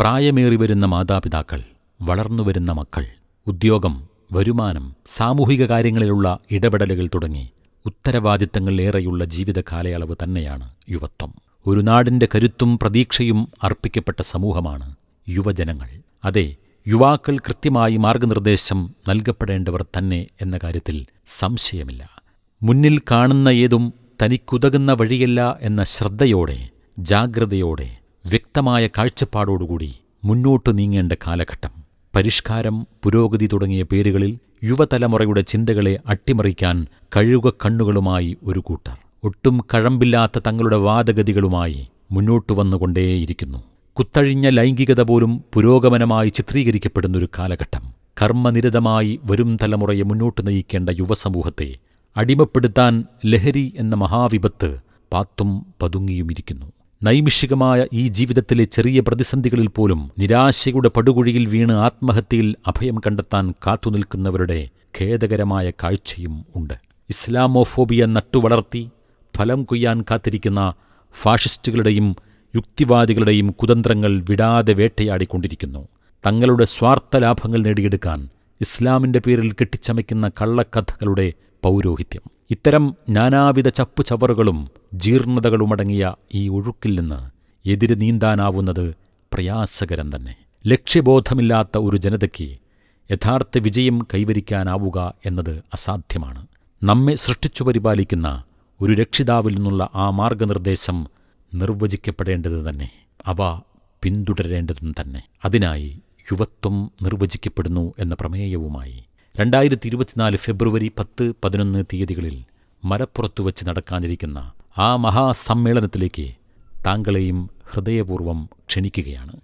പ്രായമേറി വരുന്ന മാതാപിതാക്കൾ വളർന്നുവരുന്ന മക്കൾ ഉദ്യോഗം വരുമാനം സാമൂഹിക കാര്യങ്ങളിലുള്ള ഇടപെടലുകൾ തുടങ്ങി ഉത്തരവാദിത്തങ്ങളിലേറെയുള്ള ജീവിത കാലയളവ് തന്നെയാണ് യുവത്വം. ഒരു നാടിന്റെ കരുത്തും പ്രതീക്ഷയും അർപ്പിക്കപ്പെട്ട സമൂഹമാണ് യുവജനങ്ങൾ. അതെ യുവാക്കൾ കൃത്യമായി മാർഗനിർദ്ദേശം നൽകപ്പെടേണ്ടവർ തന്നെ എന്ന കാര്യത്തിൽ സംശയമില്ല. മുന്നിൽ കാണുന്ന ഏതും തനിക്കുതകുന്ന വഴിയല്ല എന്ന ശ്രദ്ധയോടെ ജാഗ്രതയോടെ വ്യക്തമായ കാഴ്ചപ്പാടോടുകൂടി മുന്നോട്ടു നീങ്ങേണ്ട കാലഘട്ടം. പരിഷ്കാരം പുരോഗതി തുടങ്ങിയ പേരുകളിൽ യുവതലമുറയുടെ ചിന്തകളെ അട്ടിമറിക്കാൻ കഴുക കണ്ണുകളുമായി ഒരു കൂട്ടർ. ഒട്ടും കഴമ്പില്ലാത്ത തങ്ങളുടെ വാദഗതികളുമായി മുന്നോട്ടു വന്നുകൊണ്ടേയിരിക്കുന്നു. കുത്തഴിഞ്ഞ ലൈംഗികത പോലും പുരോഗമനമായി ചിത്രീകരിക്കപ്പെടുന്നൊരു കാലഘട്ടം. കർമ്മനിരതമായി വരും തലമുറയെ മുന്നോട്ട് നയിക്കേണ്ട യുവസമൂഹത്തെ അടിമപ്പെടുത്താൻ ലഹരി എന്ന മഹാവിപത്ത് പാത്തും പതുങ്ങിയുമിരിക്കുന്നു. നൈമിഷികമായ ഈ ജീവിതത്തിലെ ചെറിയ പ്രതിസന്ധികളിൽ പോലും നിരാശയുടെ പടുകുഴിയിൽ വീണ് ആത്മഹത്യയിൽ അഭയം കണ്ടെത്താൻ കാത്തുനിൽക്കുന്നവരുടെ ഖേദകരമായ കാഴ്ചയും ഉണ്ട്. ഇസ്ലാമോഫോബിയ നട്ടുവളർത്തി ഫലം കൊയ്യാൻ കാത്തിരിക്കുന്ന ഫാഷിസ്റ്റുകളുടെയും യുക്തിവാദികളുടെയും കുതന്ത്രങ്ങൾ വിടാതെ വേട്ടയാടിക്കൊണ്ടിരിക്കുന്നു. തങ്ങളുടെ സ്വാർത്ഥ ലാഭങ്ങൾ നേടിയെടുക്കാൻ ഇസ്ലാമിന്റെ പേരിൽ കെട്ടിച്ചമയ്ക്കുന്ന കള്ളക്കഥകളുടെ പൗരോഹിത്യം. ഇത്തരം നാനാവിധ ചപ്പുചവറുകളും ജീർണതകളുമടങ്ങിയ ഈ ഒഴുക്കിൽ നിന്ന് എതിര് നീന്താനാവുന്നത് പ്രയാസകരം തന്നെ. ലക്ഷ്യബോധമില്ലാത്ത ഒരു ജനതയ്ക്ക് യഥാർത്ഥ വിജയം കൈവരിക്കാനാവുക എന്നത് അസാധ്യമാണ്. നമ്മെ സൃഷ്ടിച്ചു പരിപാലിക്കുന്ന ഒരു രക്ഷിതാവിൽ നിന്നുള്ള ആ മാർഗനിർദ്ദേശം നിർവചിക്കപ്പെടേണ്ടത് തന്നെ. അവ പിന്തുടരേണ്ടതും തന്നെ. അതിനായി യുവത്വം നിർവചിക്കപ്പെടുന്നു എന്ന പ്രമേയവുമായി രണ്ടായിരത്തി ഇരുപത്തിനാല് ഫെബ്രുവരി പത്ത് പതിനൊന്ന് തീയതികളിൽ മലപ്പുറത്തു വച്ച് നടക്കാനിരിക്കുന്ന ആ മഹാസമ്മേളനത്തിലേക്ക് താങ്കളെയും ഹൃദയപൂർവം ക്ഷണിക്കുകയാണ്.